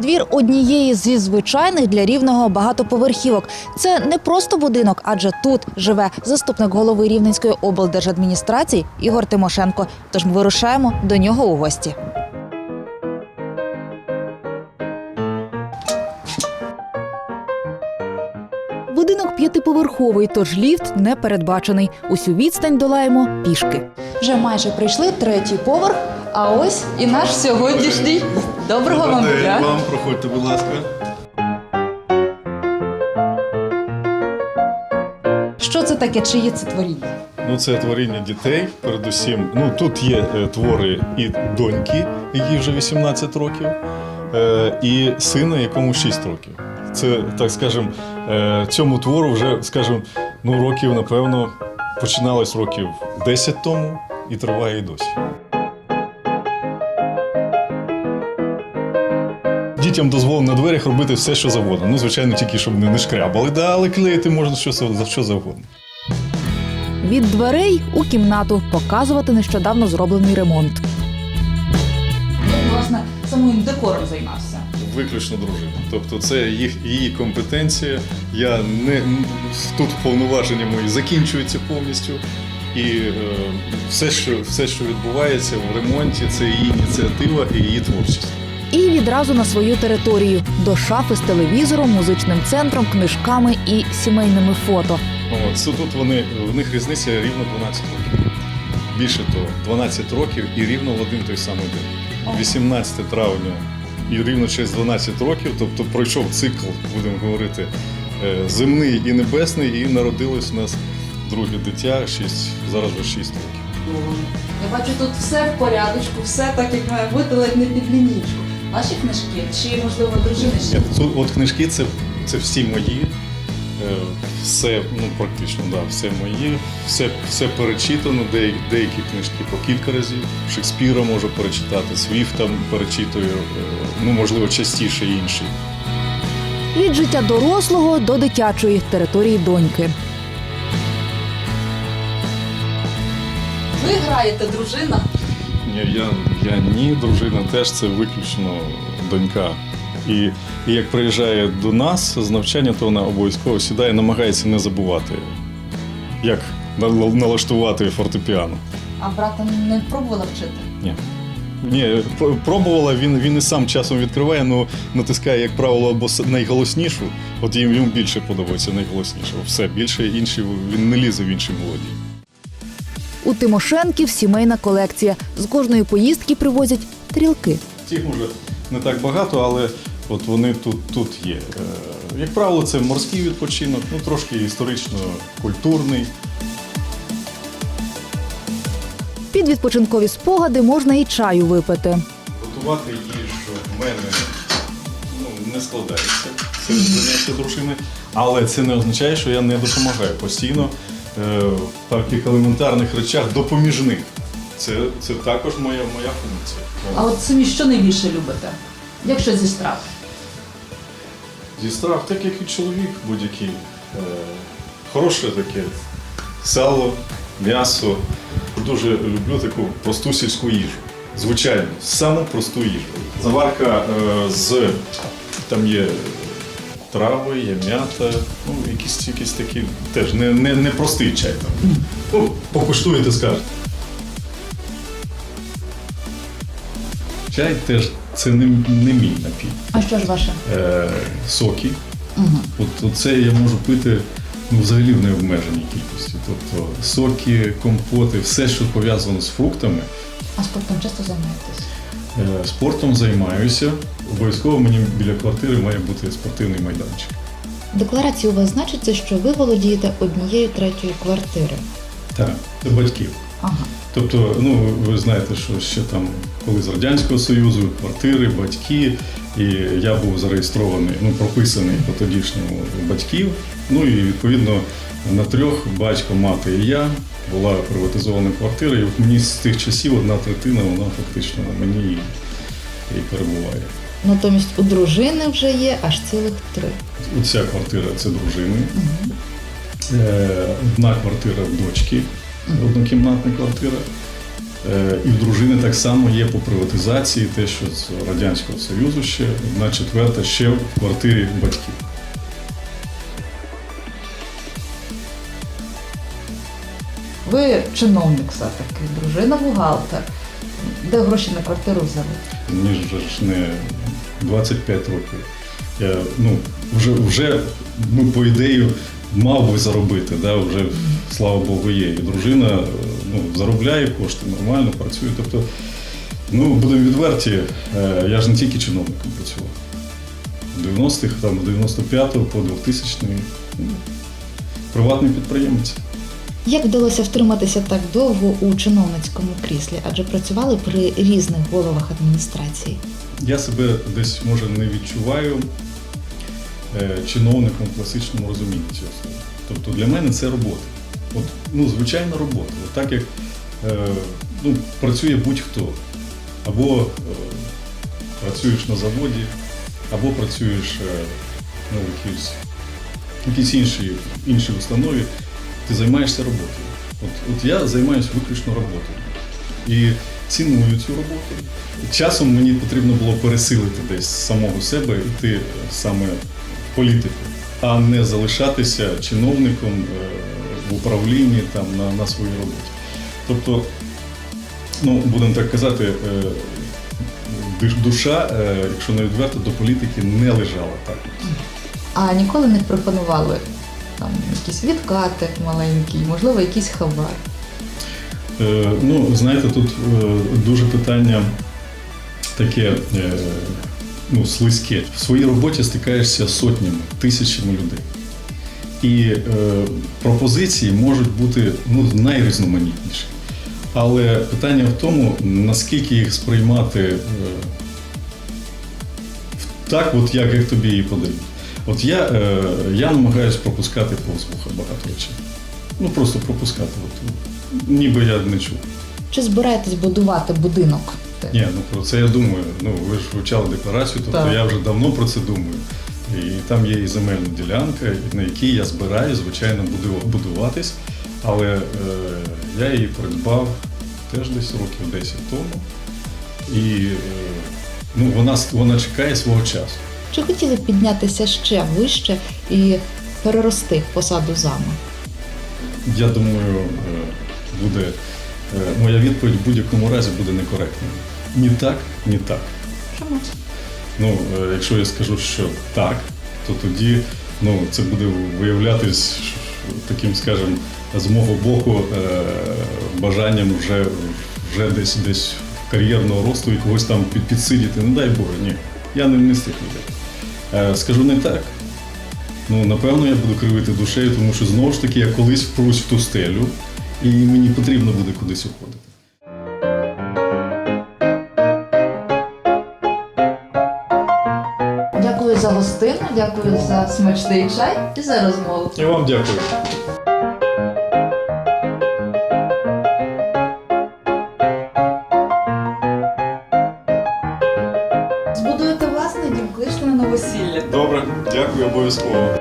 Двір однієї зі звичайних для рівного багатоповерхівок. Це не просто будинок, адже тут живе заступник голови Рівненської облдержадміністрації Ігор Тимошенко. Тож ми вирушаємо до нього у гості. Будинок п'ятиповерховий, тож ліфт не передбачений. Усю відстань долаємо пішки. Вже майже прийшли третій поверх. А ось і наш сьогоднішній. Доброго вам Добрий дня. день вам, проходьте, будь ласка. Що це таке? Чиє це творіння? Ну, це творіння дітей, передусім. Ну, тут є е, твори і доньки, якій вже 18 років, е, і сина, якому 6 років. Це, так скажем, е, цьому твору вже, скажем, ну, років, напевно, починалось років 10 тому і триває і досі. Дітям дозволено на дверях робити все, що завгодно. Ну, звичайно, тільки щоб не не шкрябали, да, але клеїти можна що, за що завгодно. Від дверей у кімнату показувати нещодавно зроблений ремонт. Власне, самим декором займався. Виключно дружина. Тобто це їх, її компетенція. Я не тут повноваження мої закінчуються повністю. І е, все, що, все, що відбувається в ремонті, це її ініціатива і її творчість. І відразу на свою територію до шафи з телевізором, музичним центром, книжками і сімейними фото. От, це тут вони, в них різниця рівно 12 років. Більше того, 12 років і рівно в один той самий день. 18 травня і рівно через 12 років, тобто пройшов цикл, будемо говорити, е, земний і небесний, і народилось у нас друге дитя, 6, зараз вже 6 років. Я бачу, тут все в порядочку, все так, як має бути, ледь не під лінійку. Ваші книжки чи, можливо, дружини ще? Ні, тут от книжки це, це всі мої. Е, Все, ну практично, да, все мої, все, все перечитано, деякі, деякі книжки по кілька разів. Шекспіра можу перечитати, Свіфта перечитую, е, ну можливо, частіше інші. Від життя дорослого до дитячої території доньки. Ви граєте, дружина? Ні, я, я ні, дружина теж це виключно донька. І, і як приїжджає до нас з навчання, то вона обов'язково сідає, намагається не забувати, як налаштувати фортепіано. А брата не пробувала вчити? Ні. Ні, пробувала, він, він і сам часом відкриває, але натискає, як правило, або найголоснішу, от їм йому більше подобається найголосніше. Все, більше інші він не лізе в інші мелодії. У Тимошенків сімейна колекція. З кожної поїздки привозять тарілки. Цих може не так багато, але от вони тут, тут є. Е, Як правило, це морський відпочинок, ну трошки історично-культурний. Під відпочинкові спогади можна і чаю випити. Готувати їжу в мене ну, не складається. Це заняття дружини. Але це не означає, що я не допомагаю постійно в таких елементарних речах допоміжних. Це, це також моя, моя функція. А от самі що найбільше любите? Якщо зі страв? Зі страв, так як і чоловік будь-який. Е, хороше таке сало, м'ясо. Дуже люблю таку просту сільську їжу. Звичайно, саму просту їжу. Заварка е, з там є трави, є м'ята, ну, якісь, якісь такі теж не, не, не простий чай там. Ну, покуштуєте, скажете. Чай теж це не, не мій напій А що ж ваше? е, соки. От це я можу пити ну, взагалі в необмеженій кількості. Тобто соки, компоти, все, що пов'язано з фруктами. А спортом часто займаєтесь? Е, спортом займаюся. Обов'язково мені біля квартири має бути спортивний майданчик. В декларації у вас значиться, що ви володієте однією третьою квартири. Так, це батьків. Ага. Тобто, ну ви знаєте, що ще там, коли з Радянського Союзу, квартири, батьки, і я був зареєстрований, ну прописаний по тодішньому батьків. Ну і відповідно на трьох батько, мати і я була приватизована квартира, і от мені з тих часів одна третина, вона фактично на мені і перебуває. Натомість у дружини вже є аж цілих три. Оця квартира це дружини. Е, Одна квартира в дочки, однокімнатна квартира. Е, І в дружини так само є по приватизації те, що з Радянського Союзу ще одна четверта ще в квартирі батьків. Ви чиновник все-таки, дружина бухгалтер. Де гроші на квартиру взяли? ніж вже ж не 25 років. Я ну, вже, вже ну, по ідеї мав би заробити, да, вже слава Богу, є. І дружина ну, заробляє кошти, нормально працює. Тобто, ну, будемо відверті, е, я ж не тільки чиновником працював. В 90-х, там, 95-го по 2000 ну, приватний підприємець. Як вдалося втриматися так довго у чиновницькому кріслі, адже працювали при різних головах адміністрації? Я себе десь може не відчуваю е, чиновником в класичному розумінні цього слова. Тобто для мене це робота. От, ну, звичайна робота. От так як е, ну, працює будь-хто. Або е, працюєш на заводі, або працюєш е, ну, якійсь, якійсь іншій, іншій установі, ти займаєшся роботою. От, от я займаюся виключно роботою. І ціную цю роботу. Часом мені потрібно було пересилити десь самого себе, йти саме в політику, а не залишатися чиновником е, в управлінні там, на, на своїй роботі. Тобто, ну, будемо так казати, е, душа, е, якщо не відверто, до політики не лежала так. А ніколи не пропонували там якісь відкати маленькі, можливо, якийсь хабар. Е, Ну, знаєте, тут е, дуже питання таке е, ну, слизьке. В своїй роботі стикаєшся з сотнями, тисячами людей. І е, пропозиції можуть бути ну, найрізноманітніші. Але питання в тому, наскільки їх сприймати е, так, от як їх тобі її подають. От я, е, я намагаюся пропускати повз вуха багато речей. Ну просто пропускати. От, ніби я не чув. Чи збираєтесь будувати будинок? Ні, ну про це я думаю. Ну ви ж вивчали декларацію, тобто Так. я вже давно про це думаю. І там є і земельна ділянка, на якій я збираю, звичайно, буду будуватись. Але е, я її придбав теж десь років 10 тому. І е, ну, вона, вона чекає свого часу. Чи хотіли піднятися ще вище і перерости посаду зама? Я думаю, е, буде е, моя відповідь в будь-якому разі буде некоректною. Ні так, ні так. Чому? Ну, е, якщо я скажу, що так, то тоді ну, це буде виявлятись таким, скажімо, з мого боку е, бажанням вже, вже десь десь кар'єрного росту і когось там підсидіти. Не дай Боже, ні. Я не, з тих людей. Скажу не так. Ну, напевно, я буду кривити душею, тому що знову ж таки я колись впрусь в ту стелю, і мені потрібно буде кудись уходити. Дякую за гостину, дякую за смачний чай і за розмову. І вам дякую. Збудуєте власний дім, кличте на новосілля. Добре, дякую обов'язково.